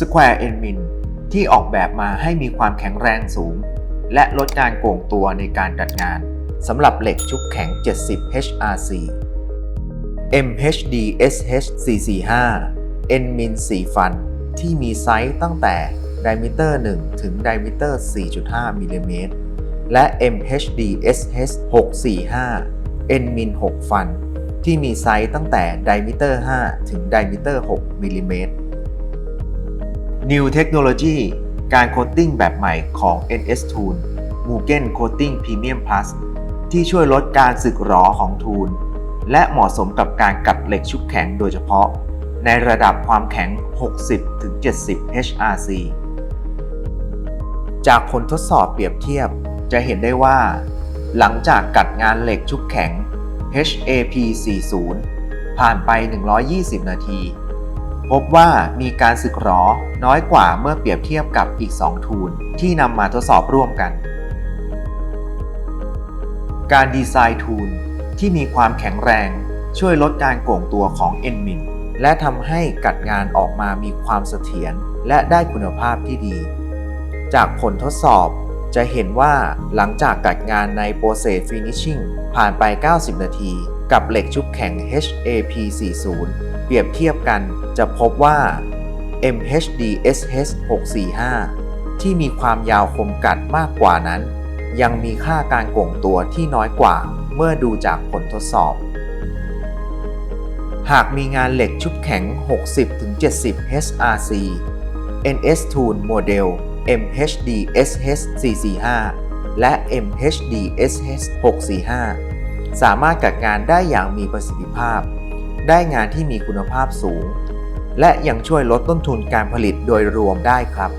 Square e n m i n ที่ออกแบบมาให้มีความแข็งแรงสูง และลดการโก่งตัวในการดัดงานสำหรับเหล็กชุบแข็ง 70 HRC MHD SH 445 n m i n 4 ฟัน ที่มีไซส์ตั้งแต่ diameter 1ถึง diameter 4.5 มิลลิเมตร และ MHD SH 645 n m i n 6 ฟัน ที่มีไซส์ตั้งแต่ diameter 5ถึง diameter 6มิลลิเมตร New Technology การโคตติ้งแบบใหม่ของ NS Tool Mugen Coating Premium Plus ที่ช่วยลดการสึกหรอของทูล และเหมาะสมกับการกัดเหล็กชุบแข็งโดยเฉพาะ ในระดับความแข็ง 60-70 HRC จากผลทดสอบเปรียบเทียบจะเห็นได้ว่า หลังจากกัดงานเหล็กชุบแข็ง HAP 40 ผ่านไป 120 นาที พบว่ามีการสึกหรอน้อยกว่าเมื่อเปรียบเทียบกับอีก 2 ทูลที่นำมาทดสอบร่วมกัน การดีไซน์ทูลที่มีความแข็งแรงช่วยลดการโก่งตัวของ n m i n และทำให้กัดงานออกมามีความเสถียรและได้คุณภาพที่ดี จากผลทดสอบจะเห็นว่าหลังจากกัดงานใน Process Finishing ผ่านไป 90 นาทีกับเหล็กชุบแข็ง HAP 40 เปรียบเทียบกันจะพบว่า MHD SH 645 ที่มีความยาวคมกัดมากกว่านั้น ยังมีค่าการโก่งตัวที่น้อยกว่าเมื่อดูจากผลทดสอบ หากมีงานเหล็กชุบแข็ง 60-70 HRC NS Tool Model MHD SH 445 และ MHD SH 645 สามารถกัดงานได้อย่างมีประสิทธิภาพ ได้งานที่มีคุณภาพสูง และยังช่วยลดต้นทุนการผลิตโดยรวมได้ครับ